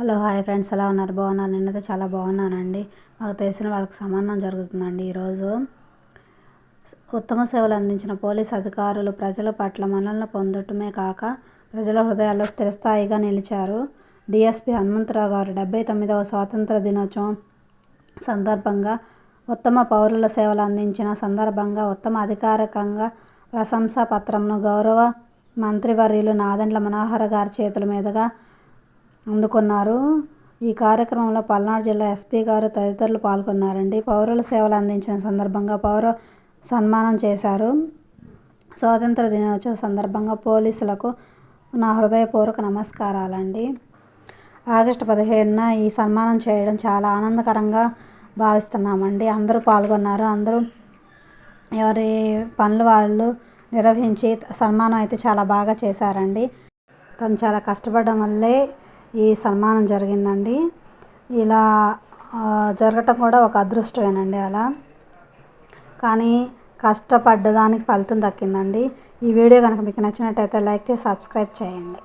Hello hi friends. ఎలా ఉన్నారు? బాగున్నారు? నేనైతే చాలా బాగున్నానండి. మాకు తెలిసిన వాళ్ళకి సమానం జరుగుతుందండి ఈరోజు. ఉత్తమ సేవలు అందించిన పోలీస్ అధికారులు ప్రజల పట్ల మనల్ని పొందటమే కాక ప్రజల హృదయాల్లో స్థిరస్థాయిగా నిలిచారు. డిఎస్పి హనుమంతరావు గారు డెబ్బై తొమ్మిదవ స్వాతంత్ర దినోత్సవం సందర్భంగా ఉత్తమ పౌరుల సేవలు అందించిన సందర్భంగా ఉత్తమ అధికారికంగా ప్రశంసా పత్రంను గౌరవ మంత్రివర్యులు నాదెండ్ల మనోహర్ గారి చేతుల మీదుగా అందుకున్నారు. ఈ కార్యక్రమంలో పల్నాడు జిల్లా ఎస్పీ గారు తదితరులు పాల్గొన్నారండి. పౌరుల సేవలు అందించిన సందర్భంగా పౌర సన్మానం చేశారు. స్వాతంత్ర దినోత్సవ సందర్భంగా పోలీసులకు నా హృదయపూర్వక నమస్కారాలండి. ఆగస్టు పదిహేనున ఈ సన్మానం చేయడం చాలా ఆనందకరంగా భావిస్తున్నామండి. అందరూ పాల్గొన్నారు. అందరూ ఎవరి పనులు వాళ్ళు నిర్వహించి సన్మానం అయితే చాలా బాగా చేశారండి. తను చాలా కష్టపడడం వల్లే ఈ సన్మానం జరిగిందండి. ఇలా జరగటం కూడా ఒక అదృష్టమేనండి అలా. కానీ కష్టపడ్డదానికి ఫలితం దక్కిందండి. ఈ వీడియో కనుక మీకు నచ్చినట్టయితే లైక్ చేసి సబ్స్క్రైబ్ చేయండి.